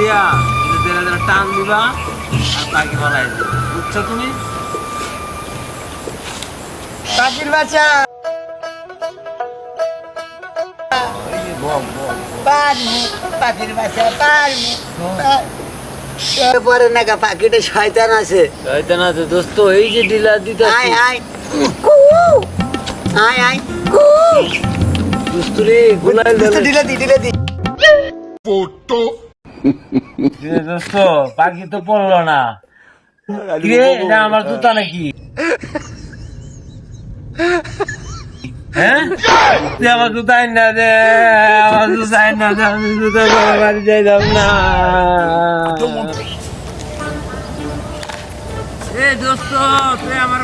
দিয়া দেড় দেড় টান দিবা আর পাখি দিবা। বুঝছ তুমি? পাখির বাচ্চা। পারমু পাখির বাচ্চা পারমু পরে নাকা পাখিটা শয়তান আছে। হয়তো না তো দোস্ত এই যে ডিলার দিতে আয় আয়। কু আয় আয়। কু। দোস্ত দিলে দি দিলে দি। দোস্ত পাখি তো পড়ল না। কিরে এটা আমার জুতা নাকি? হ্যাঁ? আমার জুতা না দে আমার জুতা না দে আমি জুতা বাড়ি যাইতাম না। এ দোস্ত তুই আমার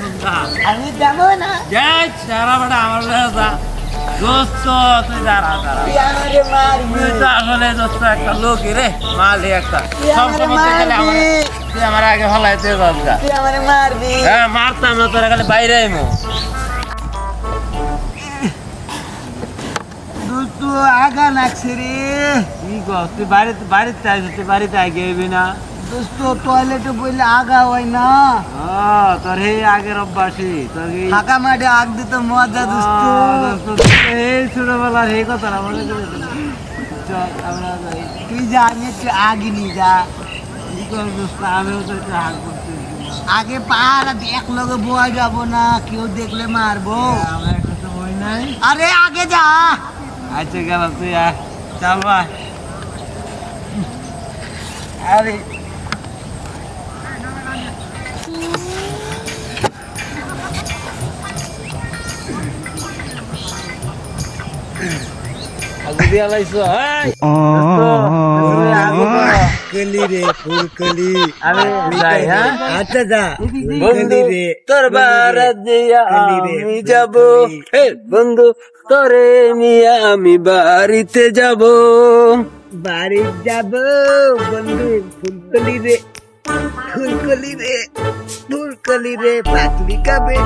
শুনতা আমি যাব না। যাই সারা বেটা আমার যা। দোস্ত তুই দাঁড়া দাঁড়া। তুই আমারে মারবি। তুই তো আসলে দোস্ত একটা লোক রে মালি একটা। সব আমারে গেলে আমার তুই আমার আগে ফলাইতে বাবগা তুই আমারে মারবি। হ্যাঁ মারতাম না তোরা খালি বাইরে আইমো। আগা রে। কি তুই বাড়িতে বাড়িতে আইস তুই বাড়িতে আগে না? দোস্ত টয়লেটে বললে আগা হয় না। তোর এই আগের অভ্যাসই। তোর এই ফাঁকা মাঠে আগ দিতে মজা দোস্ত। এই ছোটবেলার এই কথাটা মনে করে চল আমরা যাই। তুই যা আমি একটু আগে নিয়ে যা। কি কর দোস্ত আমিও তো একটু হাক করতেছি। আগে পাহাড় এক লগে বয়া যাব না কেউ দেখলে মারবো। আমার একটা সময় নাই। আরে আগে যা। আচ্ছা গেলাম তুই আয়। চাল আরে যাব। হে বন্ধু তোরে মিয়া আমি বাড়িতে যাব। বাড়ি যাব বন্ধু ফুলকলি রে। ফুলকলি রে ফুলকলি রে পাতলি খাবে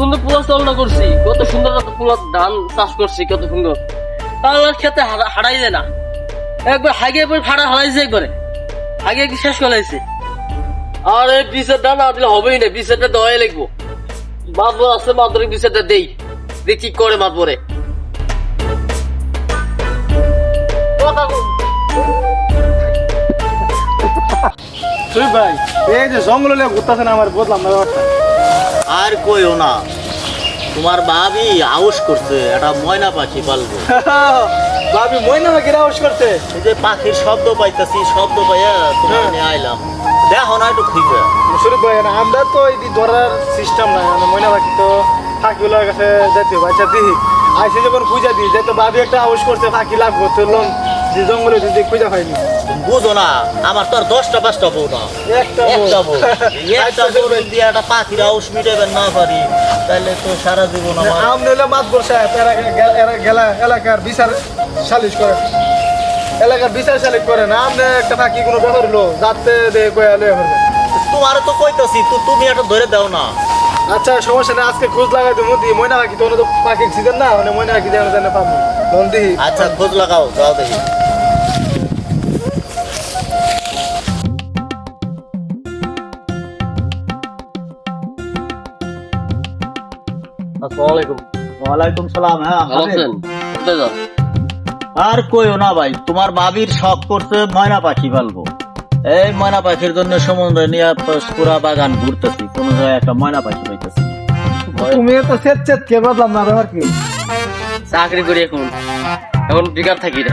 সুন্দর পোলা চালনা করছি, কত সুন্দর কত পোলা ধান চাষ করছি, কত সুন্দর। তাহলে খেতে হারাই যায় না। একবার হাগে একবার ফাড়া হারাইছে একবারে। একবার শেষ করাইছে আর এই বিচারটা না দিলে হবেই না বিচারটা দেওয়াই লাগবো। মাতবর আছে মাতবরে বিচারটা দেই। দেখি কি করে মাতবরে তুই ভাই, এই যে জঙ্গলে ঘুরতেছে না আমার বদলাম না ব্যাপারটা। আর কইও না। তোমার ভাবি আউস করছে এটা ময়না পাখি পালবো। ভাবি ময়না আমাকে আউস করতে এই যে পাখির শব্দ পাইতাছি শব্দ পাইয়া তোমার নিয়ে আইলাম। দেখো না একটু খুঁজবে শরীফ ভাই না আমরা তো এই ধরার সিস্টেম নাই মানে ময়না পাখি তো পাখিগুলোর কাছে যেতে হবে আচ্ছা দিহি আইসে যখন খুঁজা দিই যে তো ভাবি একটা আউস করছে পাখি লাগবো তো লোন যে জঙ্গলে যদি খুঁজা হয়নি বুঝো না আমার তো আর দশটা পাঁচটা বউ না। একটা বউ। একটা বউ। দিয়ে একটা পাখির মিটাবেন না পারি। তাহলে তো সারা জীবন আমার আম নিলে মাতবর সাহেব এরা গেলা এলাকার বিচার সালিশ করে। এলাকার বিচার সালিশ করে না আপনি একটা পাখি কোনো ব্যাপার হলো যাতে দিয়ে কয়া লয়ে ফেলবে। তোমার তো কইতাছি তো তুমি একটা ধরে দাও না। আচ্ছা সমস্যা নেই আজকে খোঁজ লাগাই দেবো দি ময়না পাখি তো তো পাখি সিজন না মানে ময়না পাখি যেন যেন পাবো। আচ্ছা খোঁজ লাগাও যাও দেখি। আসসালামু ওয়ালাইকুম সালাম হ্যাঁ আর কইও না ভাই তোমার ভাবির শখ করছে ময়না পাখি পালবো। এই ময়না পাখির জন্য সমুদ্র নিয়ে পুরা বাগান ঘুরতেছি কোন জায়গায় একটা ময়না পাখি পাইতেছি। তুমি তো সেট সেট কে বদলাম না ব্যাপার কি। চাকরি করি এখন। এখন বেকার থাকি না।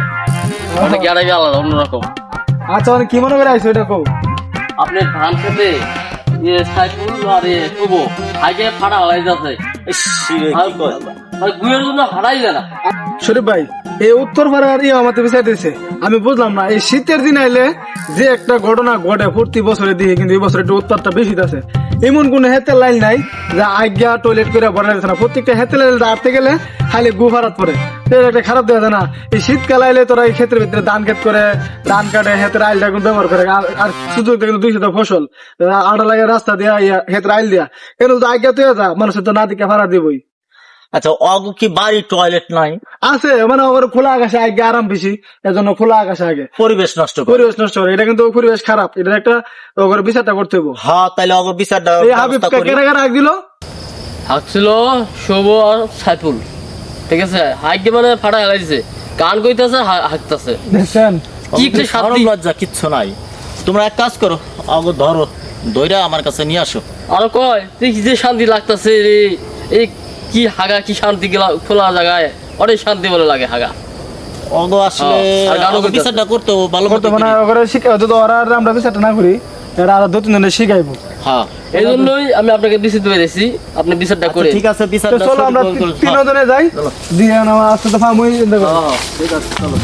অনেক গ্যারাই আলাদা অন্যরকম। আচ্ছা মানে কি মনে করে আইছো এটা কও? আপনি ধান খেতে ইয়ে সাইফুল আর ইয়ে কুবো আগে ফাড়া হয়ে যাচ্ছে। শরীফ ভাই এই উত্তর পাড়ার ইয়ে আমাদের আমি বুঝলাম না এই শীতের দিন আইলে যে একটা ঘটনা ঘটে প্রতি বছরে দিয়ে কিন্তু এই বছর একটু উত্তরটা বেশি আছে এমন কোন হেতের লাইন নাই যে আজ্ঞা টয়লেট করে ভরা গেছে না। প্রত্যেকটা হেতের লাইন দাঁড়াতে গেলে খালি গু ভাড়াত পরে একটা খারাপ দেওয়া না। এই শীতকাল আইলে তোরা এই ক্ষেত্রের ভিতরে ধান খেত করে, ধান কাটে, হেতের আইলটা এখন ব্যবহার করে। আর- সুযোগ সুযোগ দুই দুইশো ফসল। আড়া লাগে রাস্তা দিয়া হেতের আইল দিয়া। কেন আজ্ঞা তুই যা, মানুষের তো না দিকে ভাড়া দিবই। আচ্ছা অগ কি বাড়ি টয়লেট নাই? আছে মানে ওর খোলা আকাশে আগে আরাম বেশি এজন্য খোলা আকাশে আগে। পরিবেশ নষ্ট পরিবেশ নষ্ট করে এটা কিন্তু পরিবেশ খারাপ এটা একটা ওর বিচারটা করতে হব হ্যাঁ তাইলে অগ বিচারটা এই হাবিব। কেনা কেনা দিল। হাঁকছিল শুভ আর সাইফুল ঠিক আছে? হাইকে মানে ফাটা হেলাইছে গান কইতাছে হাঁকতাছে। দেখছেন? কি একটা লজ্জা কিচ্ছু নাই। তোমরা এক কাজ করো অগ ধরো দইরা আমার কাছে নিয়ে আসো। আর কয় তুই কি যে শান্তি লাগতাছে রে। এই কি হাগা কি শান্তি গেলা খোলা জায়গায়? অনেক শান্তি বলে লাগে হাগা। অগো আসলে হ্যাঁ। বিচারটা করতে ভালো করতে মানে করি। ওরা শিখা যদি ওরা আর আমরা বিচারটা না করি এরা আর দু শিখাইবো। হ্যাঁ এই জন্যই আমি আপনাকে বিচিত দিয়েছি আপনি বিচারটা করে আচ্ছা, ঠিক আছে বিচারটা চলো আমরা শুরু তিন জনে যাই দিয়ে আমার আস্তে তো ফার্ম দেখো হ্যাঁ, ঠিক আছে চলো।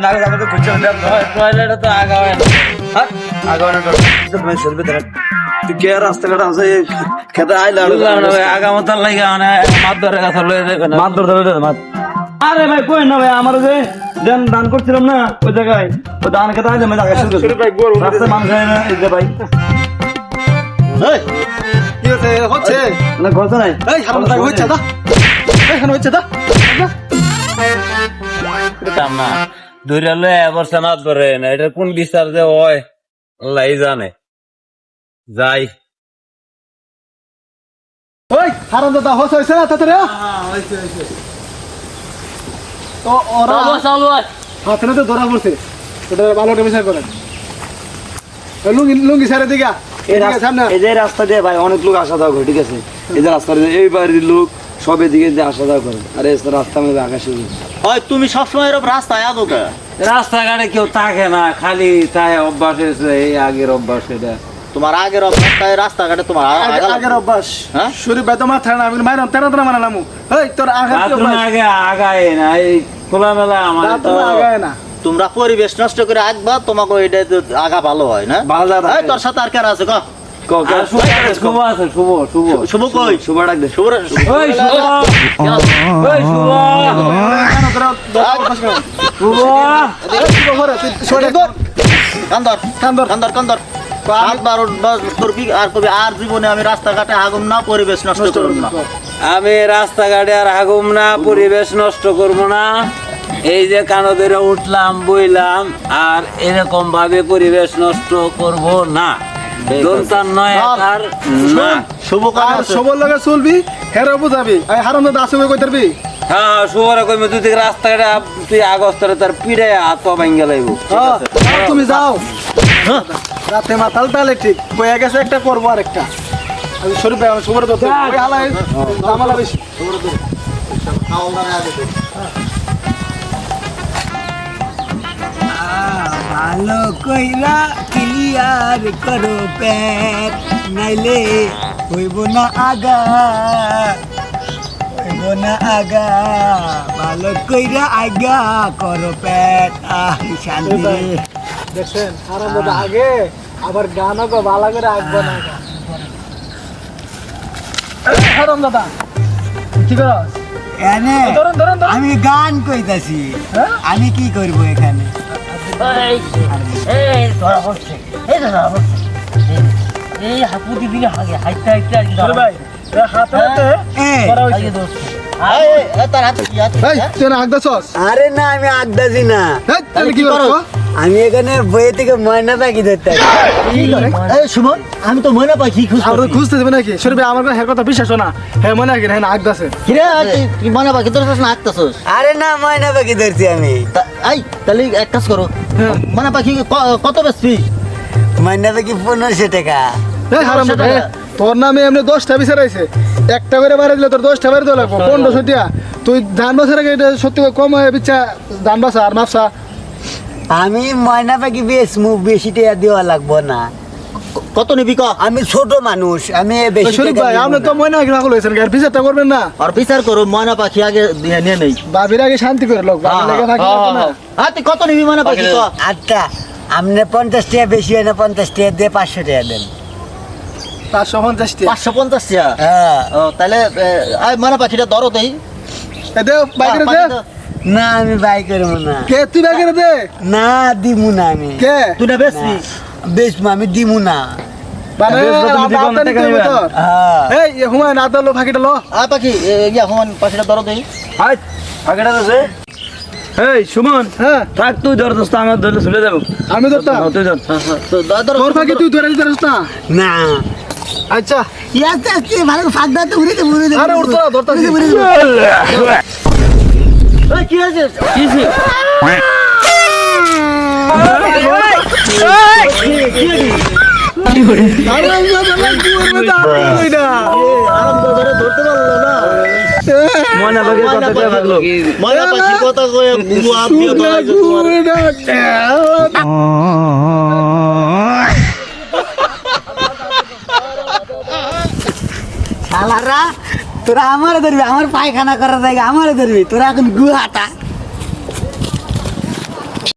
আগে আগা রাস্তাঘাট খেতে আইলা আগামতার লাগে মানে মাছ ধরে গাছ লয়ে যাবে মাছ হবে মাছ আরে ভাই, কই না ভাই? আমার যে দেন দান করছিলাম না, ওই জায়গায়। ওই দান খেতে আইলে আমি জায়গায় শুরু করছি। ভাই গরু রাস্তায় মানুষ ভাই কি হচ্ছে। হচ্ছে না গল্প নাই। এই হারাম দাগ হচ্ছে দা এখানে হচ্ছে দা কাম না। ধরে লয়ে বর্ষা মাছ ধরে না এটা কোন বিচার যে হয়? আল্লাহ জানে। যাই। ওই হারাম দাদা হচ্ছে হচ্ছে না তাতে রে? তো ওরা। হাতে তো ধরা পড়ছে। ওটা ভালো একটা করেন লুঙ্গি লুঙ্গি সারে দিকা এই রাস্তা- যে রাস্তা দিয়ে ভাই অনেক লোক আসা যাওয়া করে ঠিক আছে? এই যে রাস্তা এই বাড়ির লোক সব এদিকে দিয়ে আসা যাওয়া করে। আর এই রাস্তা মধ্যে আকাশে ওই তুমি সবসময় এরকম রাস্তায় কে? রাস্তাঘাটে কেউ থাকে না খালি তাই অভ্যাস হয়েছে এই আগের অভ্যাস এটা। তোমার আগের অবস্থায় রাস্তাঘাটে তোমার আ- আগে- আগা আগের অভ্যাস। হ্যাঁ? শুরু ভাই তোমার থানা আমি মাইরাম তেনা তেনা মানে নামু। এই তোর আগে আগে আগায় না এই খোলামেলা আমার তো আগায় না। তোমরা পরিবেশ নষ্ট করে আগবা তোমাকে এটা আগা ভালো হয় না? ভালো তোর সাথে আর কার আছে? ক। আর কেন কেন? জীবনে আমি রাস্তাঘাটে আগুন না পরিবেশ নষ্ট করব না। আমি রাস্তাঘাটে আর হাগুম না পরিবেশ নষ্ট করব না। এই যে কানো ধরে উঠলাম বইলাম আর এরকম ভাবে পরিবেশ নষ্ট করব না। নয় আর না। শুভ কাজ। সবর লগে চলবি হেরে বুঝাবি। এই হারাম দাদা কই তারবি হ্যাঁ শুভরা কইমে তুই থেকে রাস্তাঘাটে আপ- তুই আগস্তরে তার পিড়ে হাত পা ভাঙ্গে লাইব। হ্যাঁ, তুমি যাও। রাতে মাতাল তাহলে ঠিক বইয়া গেছে একটা করব আর একটা আমি শরীফ ভাই আমি শুভর দত্ত ওই হালাই জামালা বেশি। ভালো কইরা ক্লিয়ার করো পেট নাইলে হইব না আগা। হইব না আগা ভালো কইরা আগা করো পেট আহ শান্তি। দেখছেন হারাম আগে আবার গানও গো ভালো করে আঁকবো না হারাম দাদা কি করস? এনে আমি গান কইতাছি। হ্যাঁ? আমি কি করব এখানে? এই ধরা ধরা দিবি হাগে হাইতে হাইতে আর কি ভাই হাতে হাতে এ হইছে। না আরে না আমি আড্ডাছি না কি করছ আমি এখানে বইয়ে থেকে ময়না পাখি ধরতে। এই সুমন আমি তো ময়না পাখি খুঁজতে খুঁজতে দেবে নাকি? শরীফ আমার কথা হের কথা বিশ্বাস না। হ্যাঁ মনে রাখি হ্যাঁ আগদাছে কিরে তুই ময়না পাখি তোর কাছে আঁকতেছস আরে না ময়না পাখি ধরছি আমি। এই তাহলে এক কাজ করো। হ্যাঁ। ময়না পাখি ক- কত বেচবি? ময়না পাখি পনেরোশো টাকা। এই হারাম। তোর নামে এমনি দশটা বিচার আছে একটা করে বাড়ি দিলে তোর দশটা বাড়ি দেওয়া লাগবো। পনেরোশো টিয়া তুই ধান বছর আগে সত্যি কম হয়ে বিচ্ছা ধান বাসা আর মাপসা। আমি ময়না পাখি বেশ মুখ বেশি টাকা দেওয়া লাগবো না। কত নিবি ক? আমি ছোট মানুষ আমি বেশি শরীফ টাকা ভাই আপনি। তো মনে রাখি রাখল হয়েছেন আর বিচারটা করবেন না? আর বিচার করো ময়না পাখি আগে নিয়ে নেই। বাবির আগে শান্তি করে লোক রাখতো না। আর তুই কত নিবি ময়না পাখি ক? আচ্ছা আপনি পঞ্চাশ টাকা বেশি হয় না পঞ্চাশ টাকা দিয়ে পাঁচশো টাকা দেন। পাঁচশো পঞ্চাশ টিয়া। পাঁচশো পঞ্চাশ টাকা হ্যাঁ। ও তাহলে ময়না পাখিটা ধরো দেই। এ দে বাইকের দে। পাখিটা- না আমি বাই করব না। কে তুই বাইকের দে? না দিমু না আমি। কে? তুই না বেশ আমি দিমু না। ধরো সুমন হ্যাঁ। থাক তুই ধর দোস্ত আমার ধরলে চলে যাব। আমি ধরতাম। তুই ধর। হ্যাঁ, হ্যাঁ, তো ধর- ধরো, তোর ফাঁকি তুই ধরে দিতে না? না। আচ্ছা। আস্তে ভালো ফাঁক দাও উড়ে উড়ে আরে ধরতাছি। এই, কি হয়েছে আরে আমি ধরলাম, কি করবে তা? ওই না। আরাম করে ধরে ধরতে পারল না ময়না পাখির কথা কে ভাগলো ময়না পাখির কথা কয়ে বুবু আপ দিয়ে ধরাইছে তোমার শালারা তোরা আমার ধরবি আমার পায়খানা করার জায়গা আমার ধরবি তোরা এখন গুহাটা।